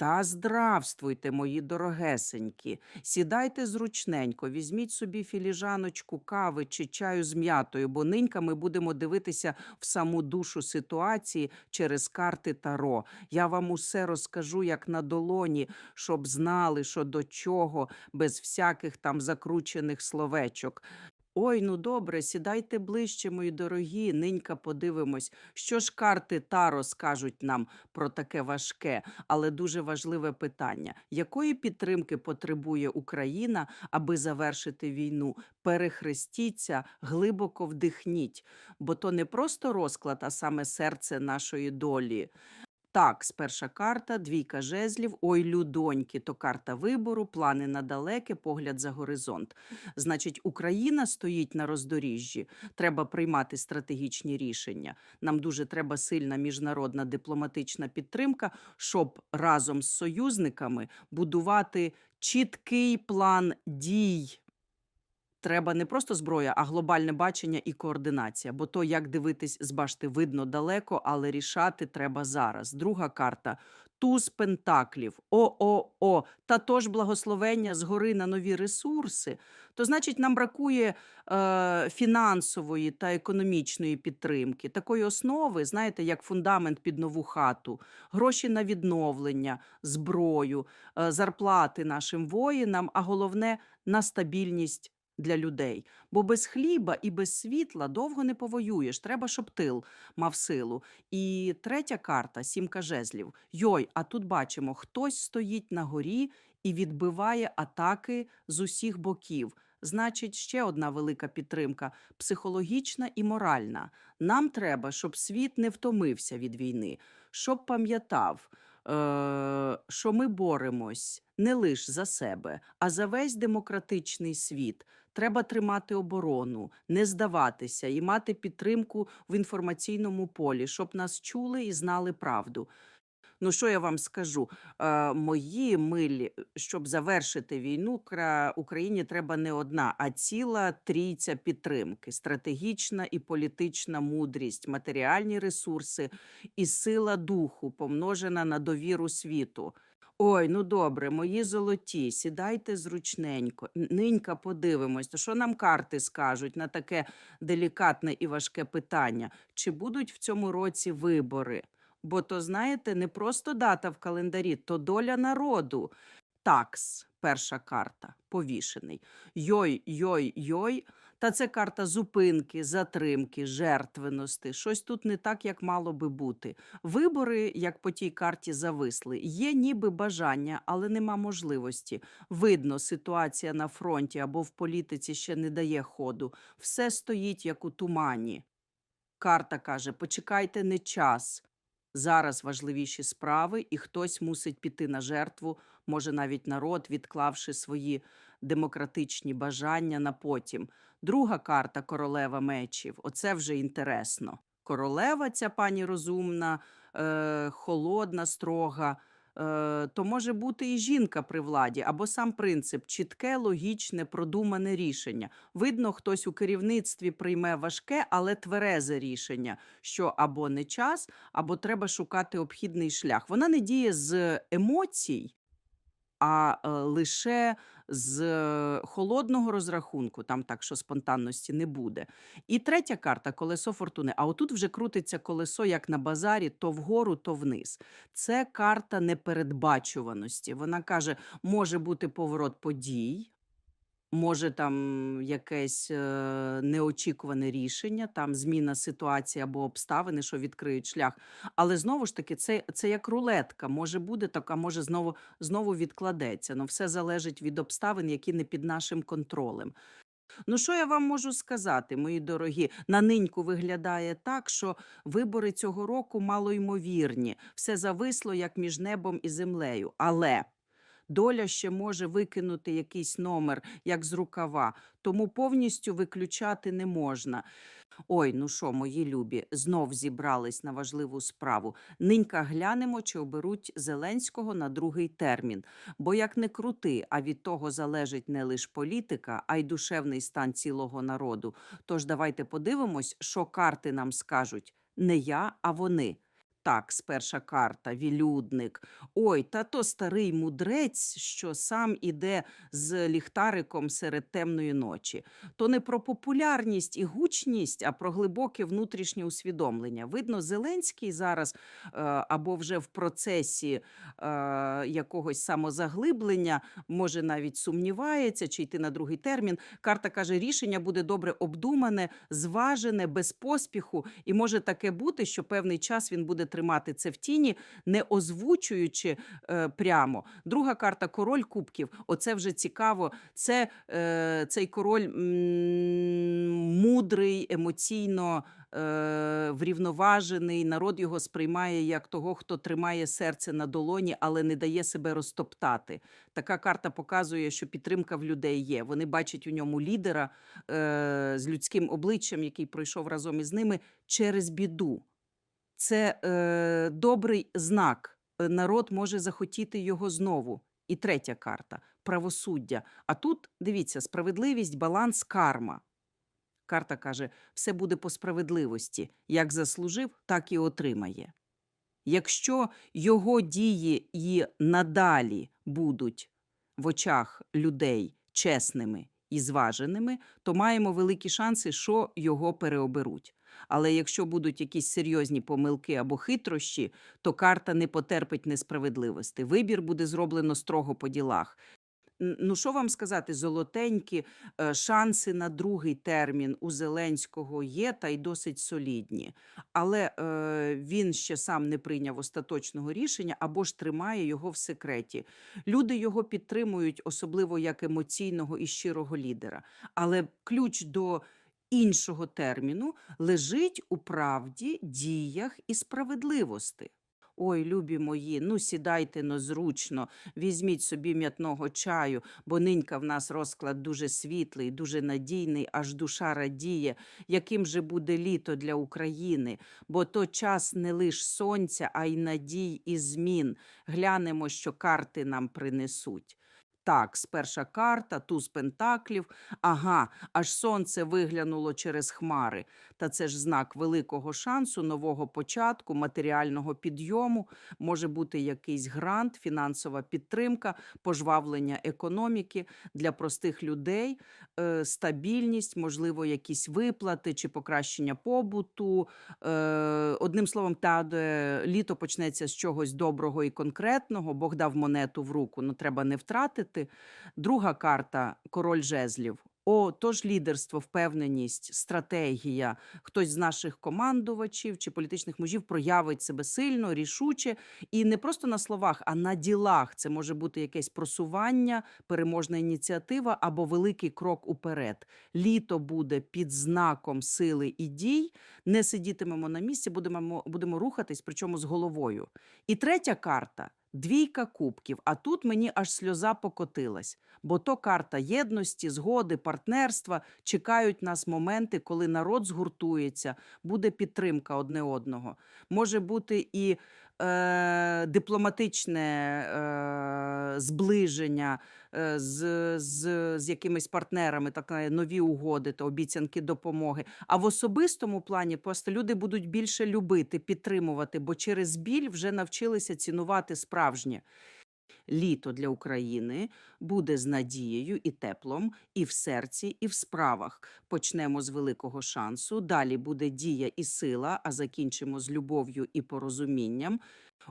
Та здравствуйте, мої дорогесенькі. Сідайте зручненько, візьміть собі філіжаночку кави чи чаю з м'ятою, бо нинька ми будемо дивитися в саму душу ситуації через карти Таро. Я вам усе розкажу як на долоні, щоб знали, що до чого, без всяких там закручених словечок. Ой, ну добре, сідайте ближче, мої дорогі. Нинька подивимось, що ж карти Таро скажуть нам про таке важке, але дуже важливе питання: якої підтримки потребує Україна, аби завершити війну? Перехрестіться, глибоко вдихніть, бо то не просто розклад, а саме серце нашої долі. Так, перша карта, двійка жезлів, ой, людоньки, то карта вибору, плани на далеке, погляд за горизонт. Значить, Україна стоїть на роздоріжжі. Треба приймати стратегічні рішення. Нам дуже треба сильна міжнародна дипломатична підтримка, щоб разом з союзниками будувати чіткий план дій. Треба не просто зброя, а глобальне бачення і координація. Бо то, як дивитись з башти, видно далеко, але рішати треба зараз. Друга карта. Туз пентаклів. О-о-о. Та тож благословення згори на нові ресурси. То значить, нам бракує е, фінансової та економічної підтримки, такої основи, знаєте, як фундамент під нову хату, гроші на відновлення, зброю, е, зарплати нашим воїнам, а головне на стабільність для людей. Бо без хліба і без світла довго не повоюєш. Треба, щоб тил мав силу. І третя карта сімка жезлів. Йой, а тут бачимо, хтось стоїть на горі і відбиває атаки з усіх боків. Значить, ще одна велика підтримка психологічна і моральна. Нам треба, щоб світ не втомився від війни, щоб пам'ятав, що ми боремось не лише за себе, а за весь демократичний світ. Треба тримати оборону, не здаватися і мати підтримку в інформаційному полі, щоб нас чули і знали правду. Ну, що я вам скажу? Е, мої милі, щоб завершити війну, кра- Україні треба не одна, а ціла трійця підтримки: стратегічна і політична мудрість, матеріальні ресурси і сила духу, помножена на довіру світу. Ой, ну добре, мої золоті, сідайте зручненько. Нинька подивимось, що нам карти скажуть на таке делікатне і важке питання? Чи будуть в цьому році вибори? Бо то, знаєте, не просто дата в календарі, то доля народу. Такс, перша карта, повішений. Йой, йой, йой. Та це карта зупинки, затримки, жертвеності. Щось тут не так, як мало би бути. Вибори, як по тій карті, зависли. Є ніби бажання, але нема можливості. Видно, ситуація на фронті або в політиці ще не дає ходу. Все стоїть як у тумані. Карта каже: почекайте не час. Зараз важливіші справи, і хтось мусить піти на жертву, може навіть народ, відклавши свої демократичні бажання на потім. Друга карта королева мечів. Оце вже інтересно. Королева, ця пані розумна, е, холодна, строга. Е, то може бути і жінка при владі, або сам принцип чітке, логічне, продумане рішення. Видно, хтось у керівництві прийме важке, але тверезе рішення, що або не час, або треба шукати обхідний шлях. Вона не діє з емоцій, а е, лише з е, холодного розрахунку, там так, що спонтанності не буде. І третя карта колесо фортуни. А отут вже крутиться колесо, як на базарі, то вгору, то вниз. Це карта непередбачуваності. Вона каже, може бути поворот подій. Може, там якесь е, неочікуване рішення, там зміна ситуації або обставини, що відкриють шлях. Але знову ж таки, це, це як рулетка. Може буде так, а може знову, знову відкладеться. Ну, все залежить від обставин, які не під нашим контролем. Ну, що я вам можу сказати, мої дорогі? На ниньку виглядає так, що вибори цього року малоймовірні. Все зависло як між небом і землею. Але доля ще може викинути якийсь номер, як з рукава, тому повністю виключати не можна. Ой, ну що, мої любі, знов зібрались на важливу справу. Нинька глянемо, чи оберуть Зеленського на другий термін. Бо як не крути, а від того залежить не лише політика, а й душевний стан цілого народу. Тож давайте подивимось, що карти нам скажуть не я, а вони. Так, сперша карта, вілюдник. Ой, та то старий мудрець, що сам іде з ліхтариком серед темної ночі. То не про популярність і гучність, а про глибоке внутрішнє усвідомлення. Видно, Зеленський зараз е, або вже в процесі е, якогось самозаглиблення, може навіть сумнівається, чи йти на другий термін. Карта каже, рішення буде добре обдумане, зважене, без поспіху, і може таке бути, що певний час він буде тримати це в тіні, не озвучуючи е, прямо. Друга карта король кубків. Оце вже цікаво. Це е, цей король м, мудрий, емоційно. е, Врівноважений народ його сприймає як того, хто тримає серце на долоні, але не дає себе розтоптати. Така карта показує, що підтримка в людей є. Вони бачать у ньому лідера е, з людським обличчям, який пройшов разом із ними через біду. Це е, добрий знак. Е, Народ може захотіти його знову. І третя карта правосуддя. А тут дивіться, справедливість, баланс, карма. Карта каже: все буде по справедливості. Як заслужив, так і отримає. Якщо його дії і надалі будуть в очах людей чесними і зваженими, то маємо великі шанси, що його переоберуть. Але якщо будуть якісь серйозні помилки або хитрощі, то карта не потерпить несправедливості. Вибір буде зроблено строго по ділах. Ну, що вам сказати, золотенькі е, шанси на другий термін у Зеленського є та й досить солідні. Але е, він ще сам не прийняв остаточного рішення або ж тримає його в секреті. Люди його підтримують, особливо як емоційного і щирого лідера. Але ключ до іншого терміну лежить у правді, діях і справедливості. Ой, любі мої, ну сідайте но зручно, візьміть собі м'ятного чаю, бо нинька в нас розклад дуже світлий, дуже надійний, аж душа радіє, яким же буде літо для України, бо то час не лиш сонця, а й надій і змін. Глянемо, що карти нам принесуть. Так, сперша карта, туз пентаклів. Ага, аж сонце виглянуло через хмари. Та це ж знак великого шансу, нового початку, матеріального підйому. Може бути якийсь грант, фінансова підтримка, пожвавлення економіки для простих людей, е, стабільність, можливо, якісь виплати чи покращення побуту. Е, одним словом, та літо почнеться з чогось доброго і конкретного. Бог дав монету в руку, ну треба не втратити. Друга карта король жезлів. О, тож лідерство, впевненість, стратегія. Хтось з наших командувачів чи політичних мужів проявить себе сильно, рішуче, і не просто на словах, а на ділах. Це може бути якесь просування, переможна ініціатива або великий крок уперед. Літо буде під знаком сили і дій. Не сидітимемо на місці, будемо, будемо рухатись, причому з головою. І третя карта. Двійка кубків, а тут мені аж сльоза покотилась, бо то карта єдності, згоди, партнерства. Чекають нас моменти, коли народ згуртується, буде підтримка одне одного. Може бути і е, дипломатичне е, зближення е, з, з, з якимись партнерами, так е, нові угоди та обіцянки допомоги. А в особистому плані просто люди будуть більше любити, підтримувати, бо через біль вже навчилися цінувати справжнє. Літо для України буде з надією і теплом, і в серці, і в справах. Почнемо з великого шансу. Далі буде дія і сила, а закінчимо з любов'ю і порозумінням.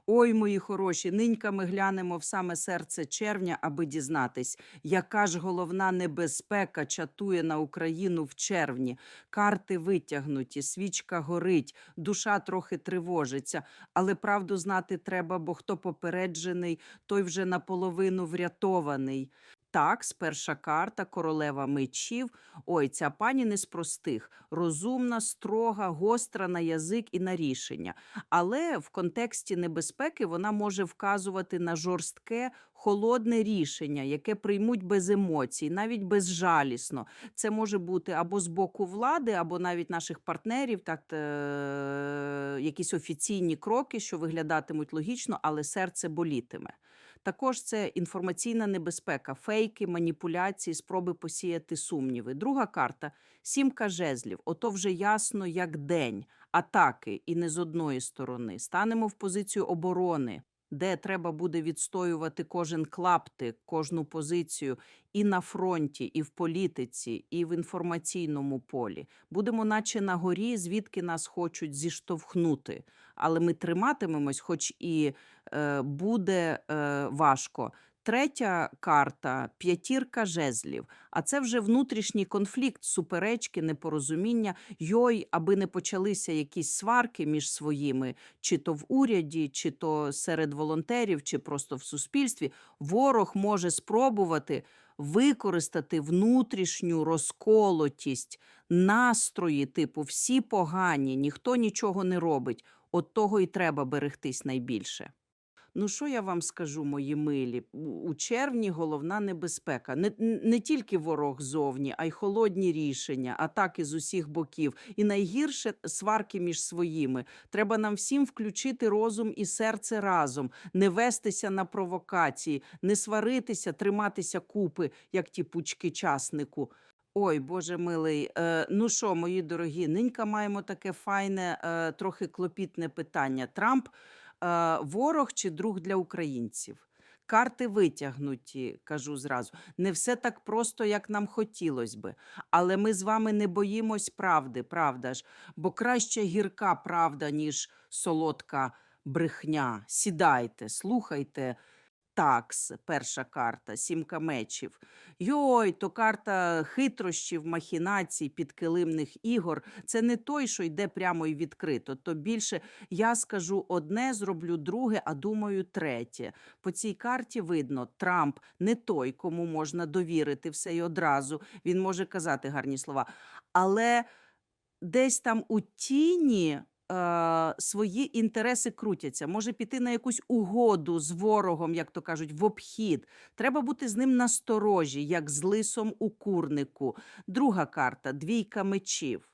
Ой, мої хороші, нинька ми глянемо в саме серце червня, аби дізнатись, яка ж головна небезпека чатує на Україну в червні. Карти витягнуті, свічка горить, душа трохи тривожиться, але правду знати треба, бо хто попереджений, той вже наполовину врятований. Так, сперша карта, королева мечів. Ой, ця пані не з простих, розумна, строга, гостра на язик і на рішення. Але в контексті небезпеки вона може вказувати на жорстке, холодне рішення, яке приймуть без емоцій, навіть безжалісно. Це може бути або з боку влади, або навіть наших партнерів, так е- якісь офіційні кроки, що виглядатимуть логічно, але серце болітиме. Також це інформаційна небезпека, фейки, маніпуляції, спроби посіяти сумніви. Друга карта сімка жезлів. Ото вже ясно, як день. атаки і не з одної сторони. Станемо в позицію оборони, де треба буде відстоювати кожен клаптик, кожну позицію і на фронті, і в політиці, і в інформаційному полі. Будемо, наче на горі, звідки нас хочуть зіштовхнути. Але ми триматимемось, хоч і е, буде е, важко. Третя карта п'ятірка жезлів. А це вже внутрішній конфлікт, суперечки, непорозуміння. Йой, аби не почалися якісь сварки між своїми, чи то в уряді, чи то серед волонтерів, чи просто в суспільстві. Ворог може спробувати використати внутрішню розколотість, настрої, типу всі погані, ніхто нічого не робить. От того і треба берегтись найбільше. Ну, що я вам скажу, мої милі? У- червні головна небезпека. Не, не тільки ворог зовні, а й холодні рішення, атаки з усіх боків. І найгірше сварки між своїми. Треба нам всім включити розум і серце разом, не вестися на провокації, не сваритися, триматися купи, як ті пучки часнику. Ой, Боже милий, е, ну що, мої дорогі, нинька маємо таке файне, е, трохи клопітне питання. Трамп е, ворог чи друг для українців? Карти витягнуті, кажу зразу. Не все так просто, як нам хотілося би. Але ми з вами не боїмось правди, правда ж? Бо краще гірка правда, ніж солодка брехня. Сідайте, слухайте. Такс, перша карта, сімка мечів. Йой, то карта хитрощів, махінацій, підкилимних ігор. Це не той, що йде прямо і відкрито. То більше я скажу одне, зроблю друге, а думаю третє. По цій карті видно, Трамп не той, кому можна довірити все і одразу. Він може казати гарні слова. Але десь там у тіні. Е, Свої інтереси крутяться, може піти на якусь угоду з ворогом, як то кажуть, в обхід. Треба бути з ним насторожі, як з лисом у курнику. Друга карта двійка мечів.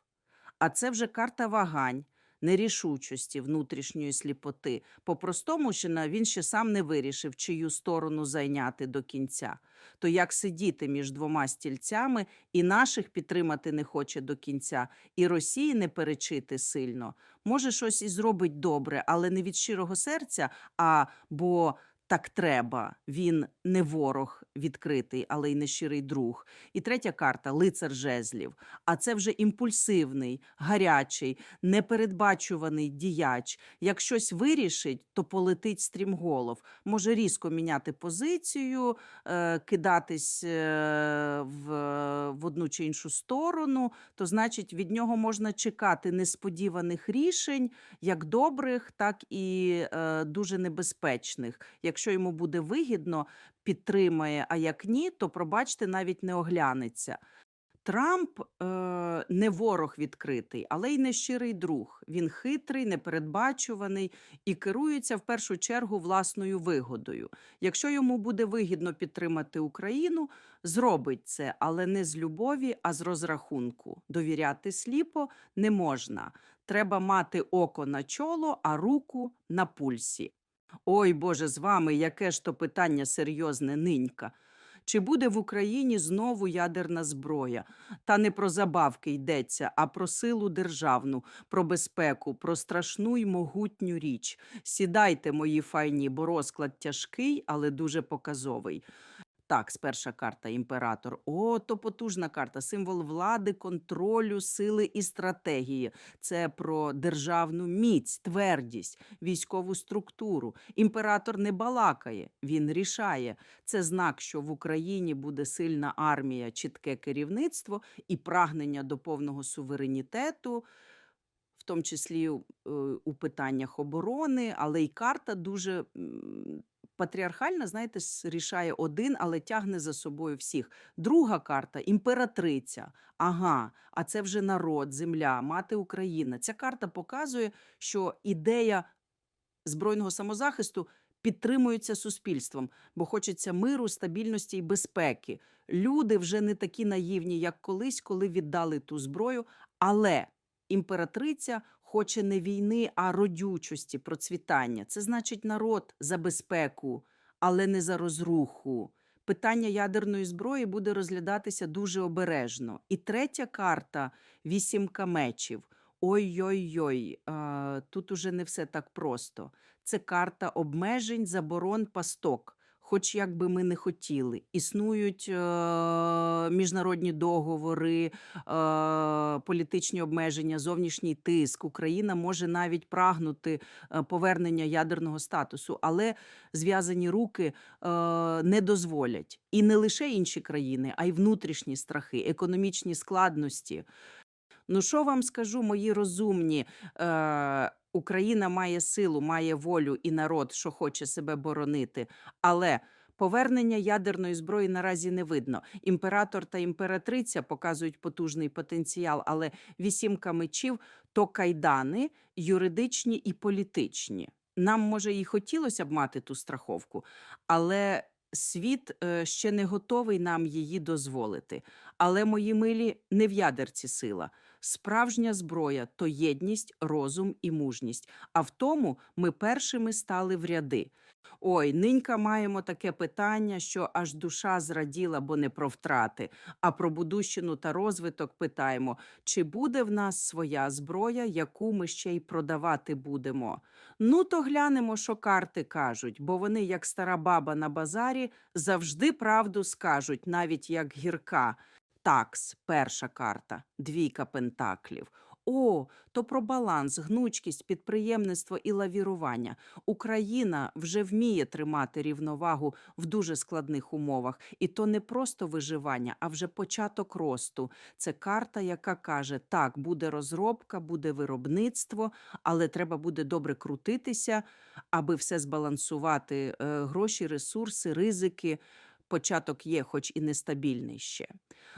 А це вже карта вагань, нерішучості, внутрішньої сліпоти. По-простому що він ще сам не вирішив, чию сторону зайняти до кінця. То як сидіти між двома стільцями і наших підтримати не хоче до кінця, і Росії не перечити сильно. Може, щось і зробить добре, але не від щирого серця, а бо так треба. Він не ворог відкритий, але й не щирий друг. І третя карта лицар жезлів. А це вже імпульсивний, гарячий, непередбачуваний діяч. Як щось вирішить, то полетить стрімголов. Може різко міняти позицію, е, кидатись е, в, в одну чи іншу сторону. То значить, від нього можна чекати несподіваних рішень, як добрих, так і е, дуже небезпечних. Якщо йому буде вигідно, підтримає, а як ні, то пробачте, навіть не оглянеться. Трамп е, не ворог відкритий, але й не щирий друг. Він хитрий, непередбачуваний і керується в першу чергу власною вигодою. Якщо йому буде вигідно підтримати Україну, зробить це, але не з любові, а з розрахунку. Довіряти сліпо не можна. Треба мати око на чоло, а руку на пульсі. Ой, Боже, з вами яке ж то питання серйозне нинька. Чи буде в Україні знову ядерна зброя? Та не про забавки йдеться, а про силу державну, про безпеку, про страшну й могутню річ. Сідайте, мої файні, бо розклад тяжкий, але дуже показовий. Так, сперша карта імператор. О, то потужна карта, символ влади, контролю, сили і стратегії. Це про державну міць, твердість, військову структуру. Імператор не балакає, він рішає. Це знак, що в Україні буде сильна армія, чітке керівництво і прагнення до повного суверенітету. В тому числі е, у питаннях оборони, але й карта дуже патріархальна, знаєте, рішає один, але тягне за собою всіх. Друга карта імператриця. Ага, а це вже народ, земля, мати Україна. Ця карта показує, що ідея збройного самозахисту підтримується суспільством, бо хочеться миру, стабільності і безпеки. Люди вже не такі наївні, як колись, коли віддали ту зброю, але імператриця хоче не війни, а родючості, процвітання. Це значить народ за безпеку, але не за розруху. Питання ядерної зброї буде розглядатися дуже обережно. І третя карта вісімка мечів. Ой-ой-ой, тут уже не все так просто. Це карта обмежень, заборон, пасток. Хоч як би ми не хотіли. Існують е, міжнародні договори, е, політичні обмеження, зовнішній тиск. Україна може навіть прагнути е, повернення ядерного статусу, але зв'язані руки е, не дозволять. І не лише інші країни, а й внутрішні страхи, економічні складності. Ну, що вам скажу, мої розумні? Е, Україна має силу, має волю і народ, що хоче себе боронити. Але повернення ядерної зброї наразі не видно. Імператор та імператриця показують потужний потенціал, але вісімка мечів то кайдани, юридичні і політичні. Нам, може, і хотілося б мати ту страховку, але світ е, ще не готовий нам її дозволити. Але, мої милі, не в ядерці сила. Справжня зброя то єдність, розум і мужність. А в тому ми першими стали в ряди. Ой, нинька маємо таке питання, що аж душа зраділа, бо не про втрати. А про будущину та розвиток питаємо, чи буде в нас своя зброя, яку ми ще й продавати будемо. Ну, то глянемо, що карти кажуть, бо вони, як стара баба на базарі, завжди правду скажуть, навіть як гірка. Такс, перша карта, двійка пентаклів. О, то про баланс, гнучкість, підприємництво і лавірування. Україна вже вміє тримати рівновагу в дуже складних умовах, і то не просто виживання, а вже початок росту. Це карта, яка каже: так, буде розробка, буде виробництво, але треба буде добре крутитися, аби все збалансувати. е, Гроші, ресурси, ризики. Початок є, хоч і нестабільний ще.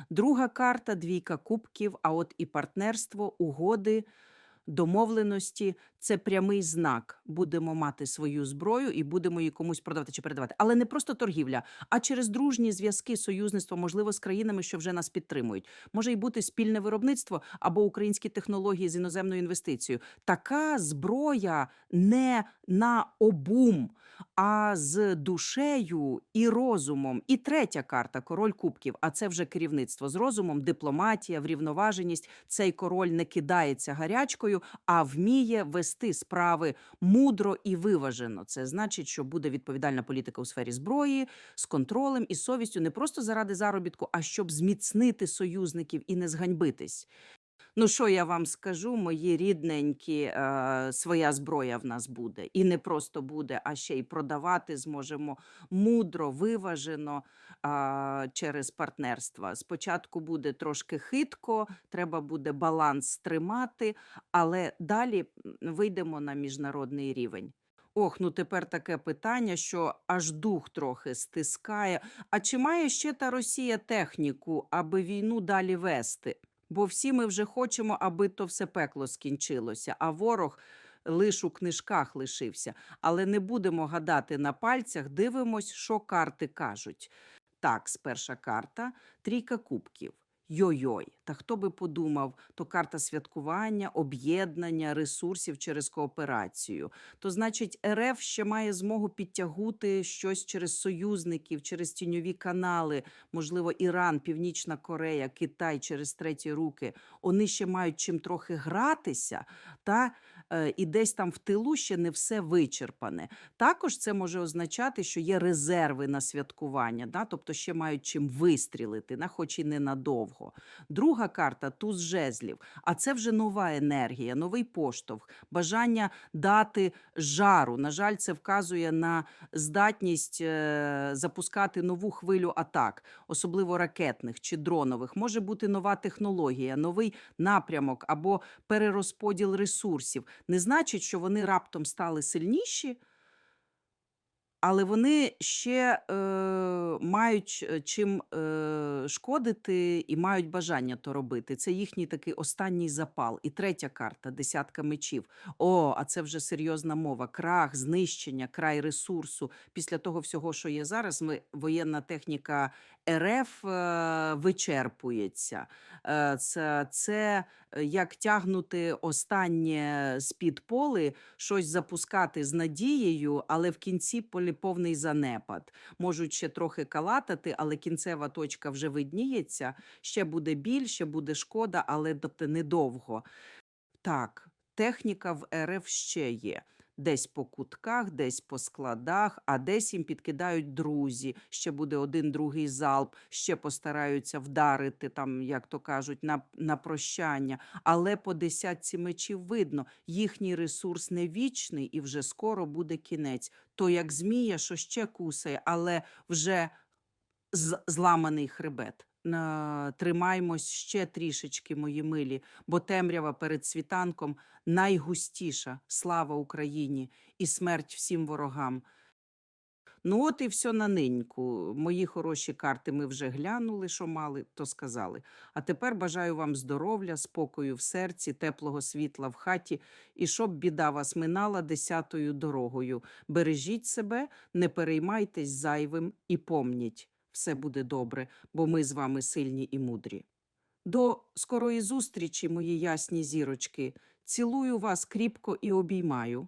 Друга карта двійка кубків, а от і партнерство, угоди, домовленості це прямий знак. Будемо мати свою зброю і будемо її комусь продавати чи передавати. Але не просто торгівля, а через дружні зв'язки, союзництво, можливо, з країнами, що вже нас підтримують. Може й бути спільне виробництво або українські технології з іноземною інвестицією. Така зброя не на обум, а з душею і розумом. І третя карта король кубків. А це вже керівництво з розумом, дипломатія, врівноваженість. Цей король не кидається гарячкою, а вміє вести справи мудро і виважено. Це значить, що буде відповідальна політика у сфері зброї з контролем і совістю не просто заради заробітку, а щоб зміцнити союзників і не зганьбитись. Ну, що я вам скажу, мої рідненькі, е, своя зброя в нас буде. І не просто буде, а ще й продавати зможемо мудро, виважено е, через партнерства. Спочатку буде трошки хитко, треба буде баланс тримати, але далі вийдемо на міжнародний рівень. Ох, ну тепер таке питання, що аж дух трохи стискає. А чи має ще та Росія техніку, аби війну далі вести? Бо всі ми вже хочемо, аби то все пекло скінчилося, а ворог лиш у книжках лишився. Але не будемо гадати на пальцях, дивимось, що карти кажуть. Так, перша карта трійка кубків. Йой-йой, та хто би подумав, то карта святкування, об'єднання ресурсів через кооперацію. То значить, РФ ще має змогу підтягути щось через союзників, через тіньові канали, можливо, Іран, Північна Корея, Китай через треті руки. Вони ще мають чим трохи гратися, та і десь там в тилу ще не все вичерпане. Також це може означати, що є резерви на святкування, да? тобто ще мають чим вистрілити, на хоч і ненадовго. Друга карта туз жезлів. А це вже нова енергія, новий поштовх, бажання дати жару. На жаль, це вказує на здатність е, запускати нову хвилю атак, особливо ракетних чи дронових. Може бути нова технологія, новий напрямок або перерозподіл ресурсів. Не значить, що вони раптом стали сильніші. Але вони ще е, мають е, чим е, шкодити і мають бажання то робити. Це їхній такий останній запал. І третя карта десятка мечів. О, а це вже серйозна мова. Крах, знищення, край ресурсу. Після того всього, що є зараз, ми воєнна техніка РФ е, вичерпується. Е, це, це е, як тягнути останнє з-під поли, щось запускати з надією, але в кінці полі повний занепад. Можуть ще трохи калатати, але кінцева точка вже видніється. Ще буде біль, ще буде шкода, але тобто недовго. Так, техніка в РФ ще є. Десь по кутках, десь по складах, а десь їм підкидають друзі. Ще буде один другий залп, ще постараються вдарити, там, як то кажуть, на, на прощання. Але по десятці мечів видно, їхній ресурс не вічний і вже скоро буде кінець. То як змія, що ще кусає, але вже зламаний хребет. Тримаймось ще трішечки, мої милі, бо темрява перед світанком найгустіша. Слава Україні і смерть всім ворогам. Ну, от і все на ниньку. Мої хороші карти ми вже глянули, що мали, то сказали. А тепер бажаю вам здоров'я, спокою в серці, теплого світла в хаті, і щоб біда вас минала десятою дорогою. Бережіть себе, не переймайтесь зайвим і помніть, все буде добре, бо ми з вами сильні і мудрі. До скорої зустрічі, мої ясні зірочки. Цілую вас кріпко і обіймаю.